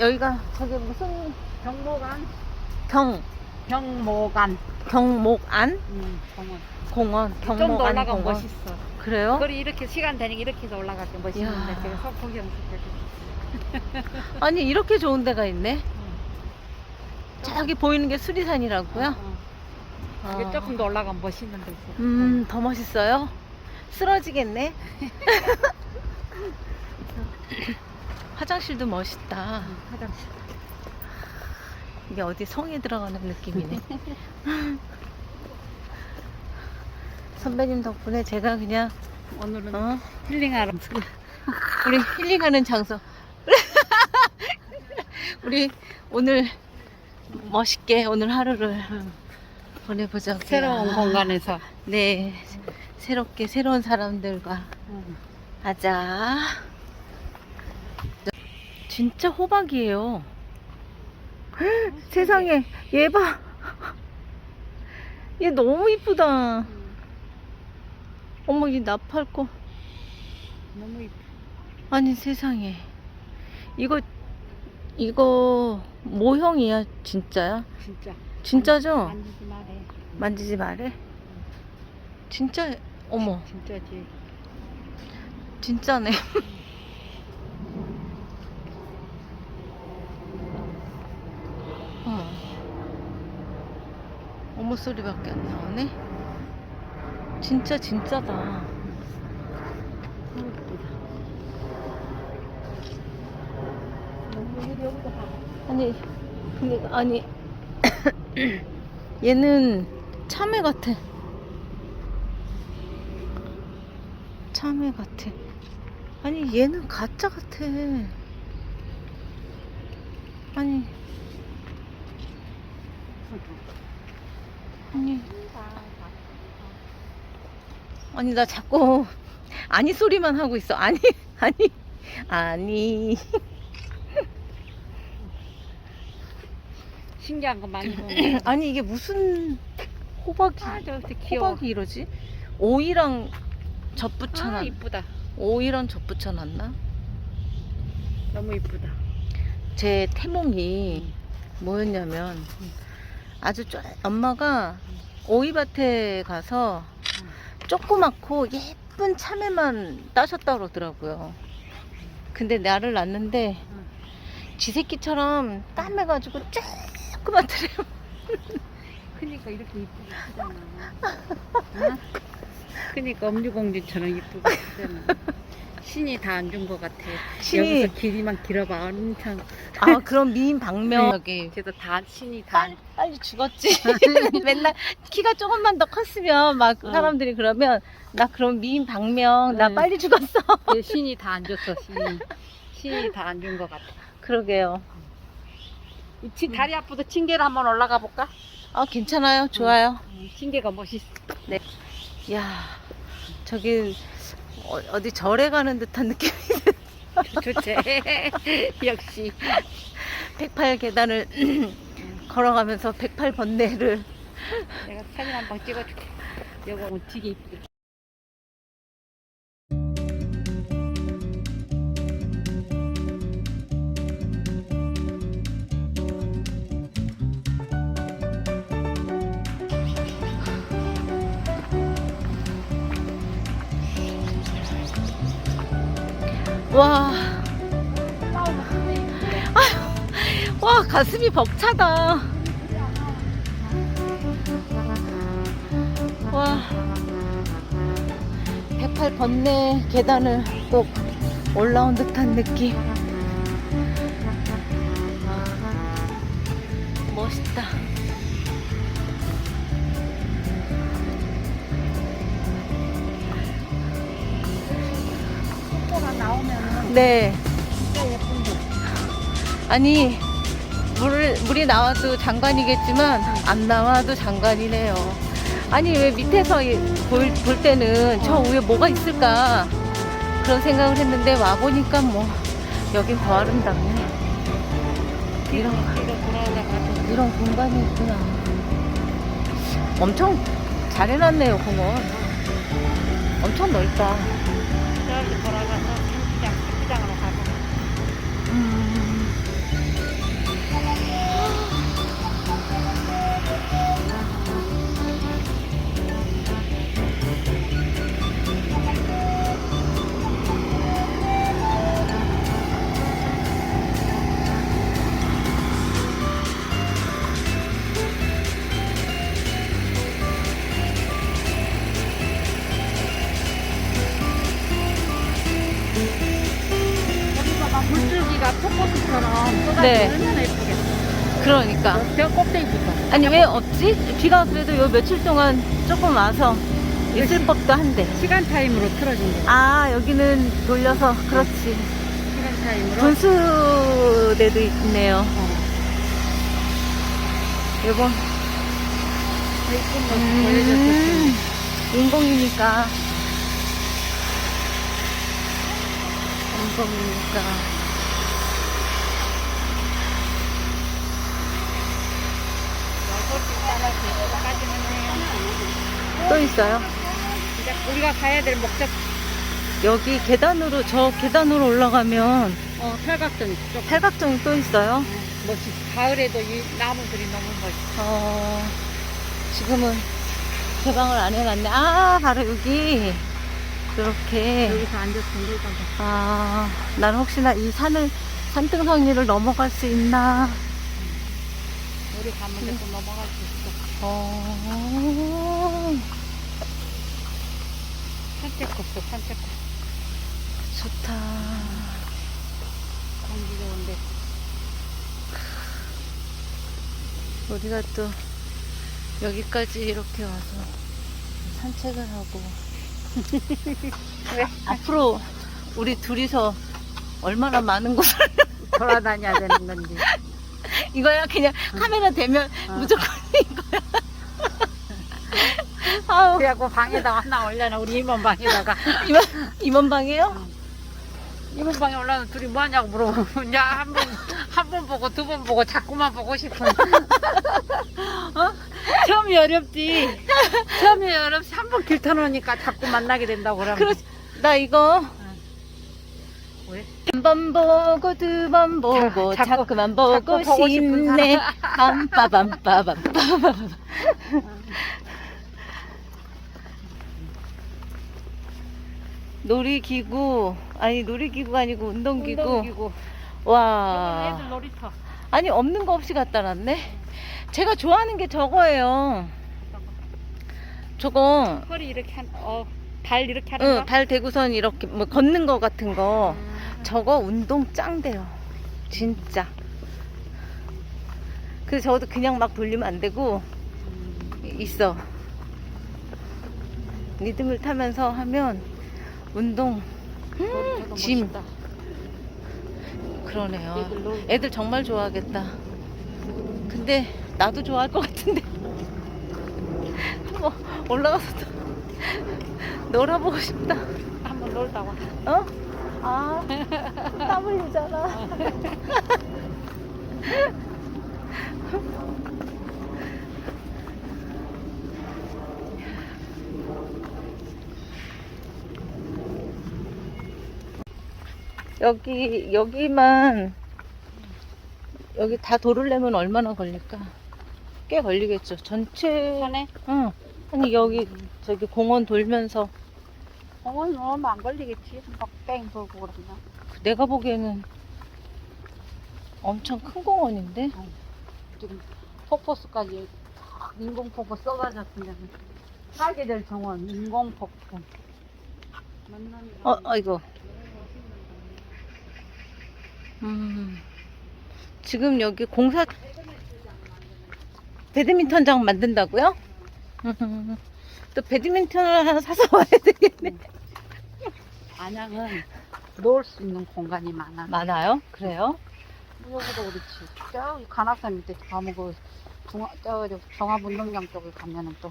여기가 저기 무슨 경모관 경 경모관 경목안 음, 공원 공원 좀 더 경목안 올라가면 공원 멋있어 그래요? 거리 이렇게 시간 되니까 이렇게 해서 올라가게 멋있는데 이야. 제가 석포기 연습해서 아니 이렇게 좋은 데가 있네. 저기 보이는 게 수리산이라고요? 어. 이게 어. 조금 더 올라가면 멋있는 데 있어 음, 더 멋있어요? 쓰러지겠네. 화장실도 멋있다. 음, 화장실 이게 어디 성에 들어가는 느낌이네. 선배님 덕분에 제가 그냥 오늘은 어? 힐링하러 우리 힐링하는 장소. 우리 오늘 멋있게 오늘 하루를 보내보자고요. 새로운 공간에서 네, 새롭게 새로운 사람들과 음. 하자. 진짜 호박이에요. 헉, 세상에, 얘 봐. 얘 너무 이쁘다. 어머, 이 나팔꽃. 너무 이쁘 아니, 세상에. 이거, 이거 모형이야, 진짜야? 진짜 진짜죠? 만지지 말해 만지지 말해. 진짜, 어머, 진짜지 진짜네. 어. 어머 소리밖에 안 나오네. 진짜 진짜다. 아니, 근데 아니 얘는 참외 같아. 참외 같아. 아니 얘는 가짜 같아. 아니 아니 아니 나 자꾸 아니 소리만 하고 있어. 아니 아니 아니. 신기한 거 많이 보면 아니 이게 무슨 호박이 아 저기 귀여워 호박이 이러지? 오이랑 젖아 붙여놨 이쁘다 오이랑 젖 붙여놨나? 너무 이쁘다 제 태몽이 뭐였냐면 아주 쪼, 엄마가 오이밭에 가서 조그맣고 예쁜 참외만 따셨다 그러더라고요. 근데 나를 낳는데 지 새끼처럼 까매가지고 조그맣더래요. 그니까 이렇게 이쁘게 크잖아 응? 그니까 엄지공주처럼 이쁘게 크잖아 신이 다 안 준 것 같아 신이- 여기서 길이만 길어봐 엄청 아 그럼 미인 박명 여기 그래서 다 신이 다 빨리, 빨리 죽었지. 맨날 키가 조금만 더 컸으면 막 어. 사람들이 그러면 나 그럼 미인 박명 나 응. 빨리 죽었어. 그 신이 다 안 줬어 신이 신이 다 안 준 것 같아 그러게요. 이 치- 다리 아프도 층계를 한번 올라가 볼까? 아 괜찮아요. 좋아요. 음, 층계가 멋있어 야 저기 어, 어디 절에 가는 듯한 느낌이 좋지 역시. 108 계단을 걸어가면서 108 번뇌를 내가 사진 한방 찍어줄게. 오면 되게 이쁘게 와. 와 가슴이 벅차다. 와. 108 번뇌 계단을 또 올라온 듯한 느낌. 멋있다. 네. 진짜 예쁜데 아니 물, 물이 나와도 장관이겠지만 안 나와도 장관이네요. 아니 왜 밑에서 이- 볼, 볼 때는 저 위에 뭐가 있을까 그런 생각을 했는데 와 보니까 뭐 여긴 더 아름답네. 이런 뒤로 이런 공간이 있구나. 엄청 잘 해놨네요 공원. 엄청 넓다. 저기 돌아가서 왜 없지? 비가 그래도 요 며칠 동안 조금 와서 있을 법도 한데. 시간 타임으로 틀어준 거. 아 여기는 돌려서 그렇지. 시간 타임으로. 분수대도 있네요. 어. 요거 음. 인공이니까. 인공이니까. 또 있어요? 이제 우리가 가야 될 목적 여기 계단으로 저 계단으로 올라가면 어, 팔각정 쪽. 팔각정이 또 있어요. 멋있. 가을에도 이 나무들이 너무 멋있어. 어, 지금은 개방을 안 해놨네. 아, 바로 여기. 이렇게. 여기서 앉아서 봐. 아, 난 혹시나 이 산을, 산등성리를 넘어갈 수 있나. 우리 가면 되고 넘어갈 수 있어. 어, 산책 걷어 산책 걷 좋다. 공기 좋은데. 우리가 또 여기까지 이렇게 와서 산책을 하고. 왜? 앞으로 우리 둘이서 얼마나 많은 곳을 돌아다녀야 되는 건지. 이거야 그냥 카메라 대면 어. 무조건 이거야. 아우 그래갖고 방에다가 하나 올려놔. 우리 이번 방에다가. 이만방이에요? 이번 방에 올라면 둘이 뭐 하냐고 물어보면 야, 한 번, 한 번 보고 두 번 보고 자꾸만 보고 싶어. 어? 처음이 어렵지. 처음이 어렵지. 한 번 길 터놓으니까 자꾸 만나게 된다고 그러면. 그렇지. 나 이거 왜? 한 번 보고 두 번 보고 자- 자꾸- 자꾸 만 보고 자꾸 보고 싶은 싶네. 사람. 빰빠밤빠밤. 놀이기구 아니 놀이기구가 아니고 운동기구. 운동기구. 와. 애들 놀이터. 아니 없는 거 없이 갖다 놨네. 제가 좋아하는 게 저거예요. 저거 허리 이렇게 한, 어, 발 이렇게 하는 응, 거? 발 대고선 이렇게 뭐 걷는 거 같은 거. 음. 저거 운동 짱돼요. 진짜. 그래서 저것도 그냥 막 돌리면 안 되고 있어. 리듬을 타면서 하면 운동 놀이터도 짐. 멋있다. 그러네요. 애들 정말 좋아하겠다. 근데 나도 좋아할 것 같은데. 한번 올라가서 또 놀아보고 싶다. 한번 놀다 와. 어? 아, 땀 흘리잖아. 여기, 여기만, 여기 다 도르려면 얼마나 걸릴까? 꽤 걸리겠죠. 전체, 산에 응. 아니, 여기, 저기 공원 돌면서 공원 오면 안 걸리겠지. 막 뺑 돌고 그러면. 내가 보기에는 엄청 큰 공원인데? 지금 폭포수까지 탁 인공폭포 쏟아졌으면 살게 될 정원 인공폭포. 어, 아이고. 음, 지금 여기 공사, 배드민턴장 만든다고요? 음, 또 배드민턴을 하나 사서 와야 되겠네. 안양은 놀수 있는 공간이 많아. 많아요? 그래요? 여기도 그렇지. 저기 관악산 밑에 저 종합운동장 쪽에 가면은 또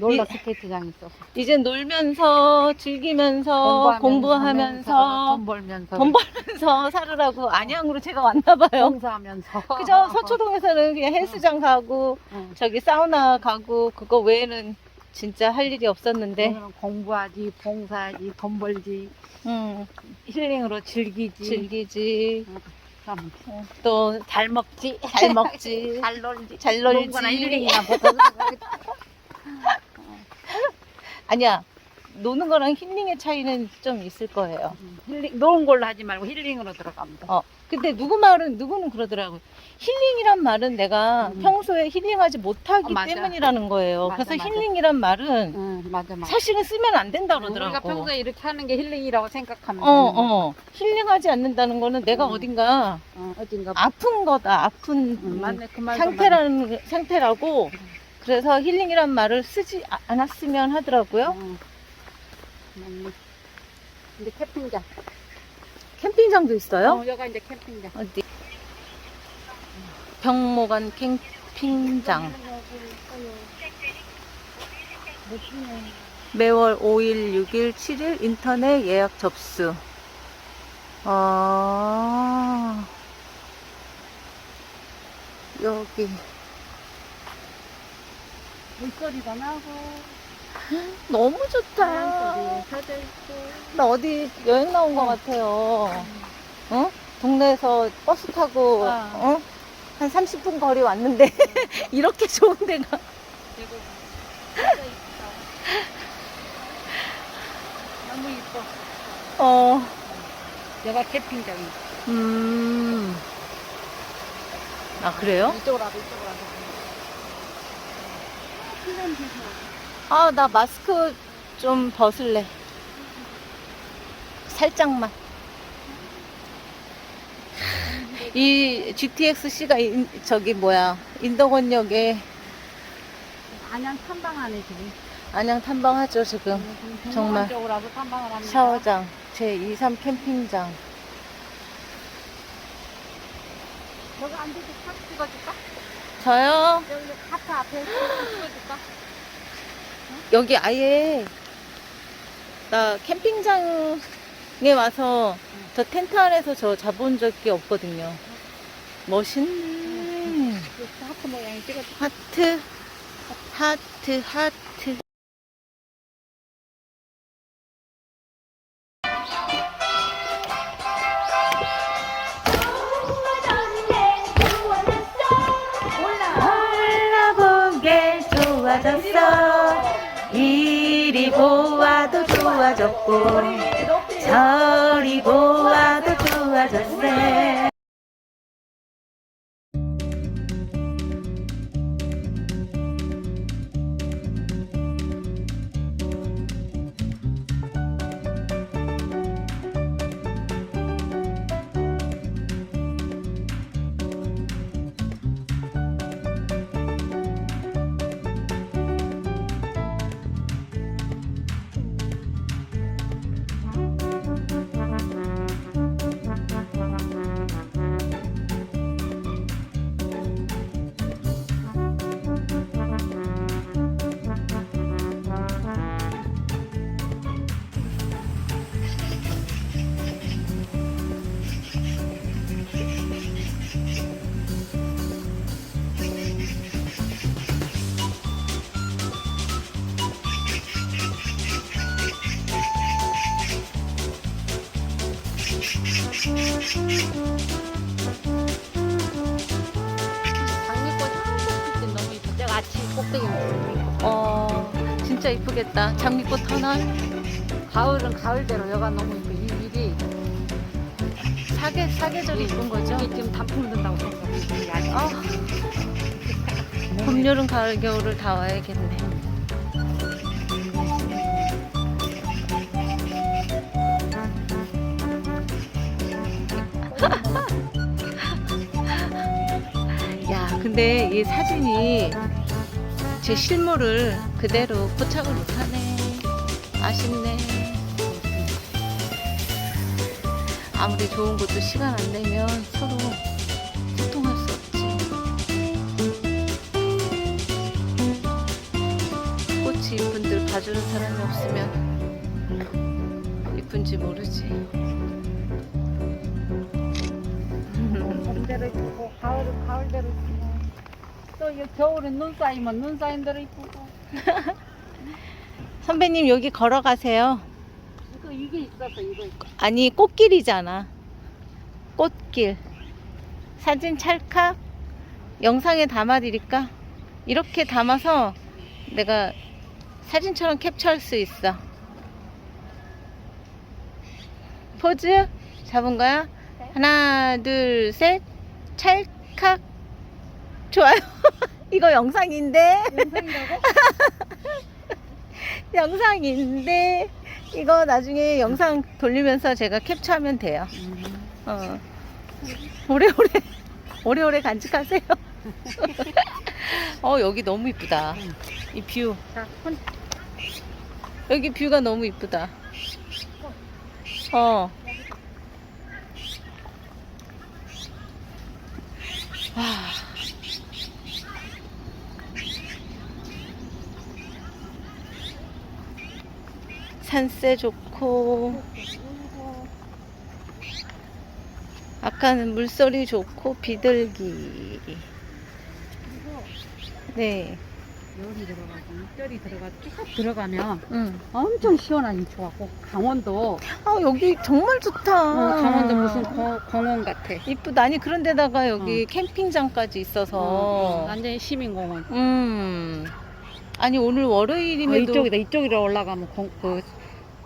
롤러 이- 스케이트장이 있어서 이제 놀면서, 즐기면서, 공부하면서, 돈 벌면서 돈 벌면서 살으라고 안양으로 제가 왔나 봐요. 공사하면서 그죠? 서초동에서는 그냥 헬스장 가고, 응. 저기 사우나 가고, 그거 외에는 진짜 할 일이 없었는데, 여기는 공부하지 봉사하지 돈 벌지 음, 힐링으로 즐기지. 즐기지, 참 또 잘 먹지, 잘 먹지. 잘 놀지. 잘 놀지. 농구나 힐링이나 보다 아니야, 노는 거랑 힐링의 차이는 좀 있을 거예요. 힐링, 노은 걸로 하지 말고 힐링으로 들어갑니다. 어. 근데 누구 말은 누구는 그러더라고요. 힐링이란 말은 내가 음. 평소에 힐링하지 못하기 어. 때문이라는 거예요. 맞아, 그래서 맞아. 힐링이란 말은 응, 맞아, 맞아. 사실은 쓰면 안 된다 우리가 그러더라고. 평소에 이렇게 하는 게 힐링이라고 생각하면 어. 어. 힐링하지 않는다는 거는 내가 음. 어딘가 어, 어딘가 아픈 거다. 아픈 응, 맞네 그 말도 상태라는 상태라고. 그래서 힐링이란 말을 쓰지 아- 않았으면 하더라고요. 응. 맞네. 근데 캠핑장. 캠핑장도 있어요? 어, 여가 이제 캠핑장. 어디? 병모관 캠핑장. 매월 5일, 6일, 7일 인터넷 예약 접수. 아, 여기. 물소리가 나고 너무 좋다. 켜져 있고 나 어디 여행 나온 것 같아요. 어? 동네에서 버스 타고, 어. 어? 한 30분 거리 왔는데, 이렇게 좋은 데가. 그리고. 너무 이뻐. 어, 여가 캠핑장이. 음. 아, 그래요? 이쪽으로 와봐 이쪽으로 와봐. 아, 나 마스크 좀 벗을래. 살짝만. 이 GTX-C가 저기 뭐야, 인덕원역에 안양 탐방하네 지금. 안양 탐방하죠, 지금. 정말. 쪽으로 와서 탐방을 합니다. 샤워장, 제23 캠핑장. 여기 앉아서 사진 찍어줄까? 저요? 여기 카트 앞에 사진 찍어줄까? 여기 아예 나 캠핑장에 와서 저 텐트 안에서 저 자본 적이 없거든요. 멋있네. 그 하트 모양이 찍어줄까? 하트, 하트, 하트. 좋 진짜 이쁘겠다. 장미꽃 하나. 가을은 가을대로 여가 너무 이뻐. 이- 이게 사계, 사계절이 이쁜 거죠? 지금 단풍 든다고 생각해. 아, 봄, 여름, 가을, 겨울을 다 와야겠네. 야, 근데 이 사진이 제 실물을 그대로 포착을 못하네. 아쉽네. 아무리 좋은 것도 시간 안 되면 서로 소통할 수 없지. 꽃이 이쁜들 봐주는 사람이 없으면 이쁜지 모르지. 봄대로 이쁘고 가을은 가을대로 이쁘고 또이 겨울은 눈 쌓이면 눈 쌓인 대로 이쁘고 선배님 여기 걸어가세요. 이거 이게 있었어 이거. 아니 꽃길이잖아. 꽃길. 사진 찰칵 영상에 담아드릴까? 이렇게 담아서 내가 사진처럼 캡처할 수 있어. 포즈 잡은 거야? 하나, 둘, 셋. 찰칵. 좋아요. 이거 영상인데. 영상이라고? 영상인데. 이거 나중에 영상 돌리면서 제가 캡처하면 돼요. 어. 오래오래, 오래오래 간직하세요. 어, 여기 너무 이쁘다. 이 뷰. 여기 뷰가 너무 이쁘다. 어. 아. 산세 좋고, 아까는 물소리 좋고, 비둘기. 네. 열이 들어가고 뼈리 들어가 쭉 들어가면 응. 엄청 시원하니 좋았고 강원도 아, 여기 정말 좋다. 어, 강원도 무슨 거- 공원 같아. 이쁘다. 아니, 그런 데다가 여기 캠핑장까지 있어서. 어, 완전히 시민공원. 음. 아니, 오늘 어, 월요일임에도. 이쪽이다 이쪽으로 올라가면 공- 그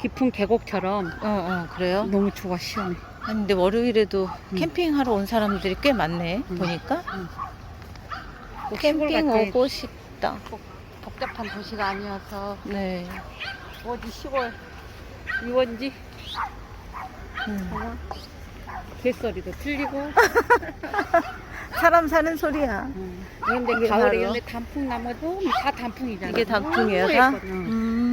깊은 계곡처럼 어, 어, 그래요? 너무 좋아 시원해. 아니, 근데 월요일에도 음. 캠핑하러 온 사람들이 꽤 많네. 음. 보니까. 꼭 시골 캠핑 같아. 오고 싶다. 복잡한 도시가 아니어서 네. 어디 시골 이원지 음. 어, 개소리도 틀리고 사람 사는 소리야. 음. 그런데 이게 가을에 바로- 단풍 나무도 다 단풍이잖아. 이게 단풍이에요, 너무 다? 예뻐. 응. 음.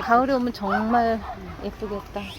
가을에 오면 정말 예쁘겠다.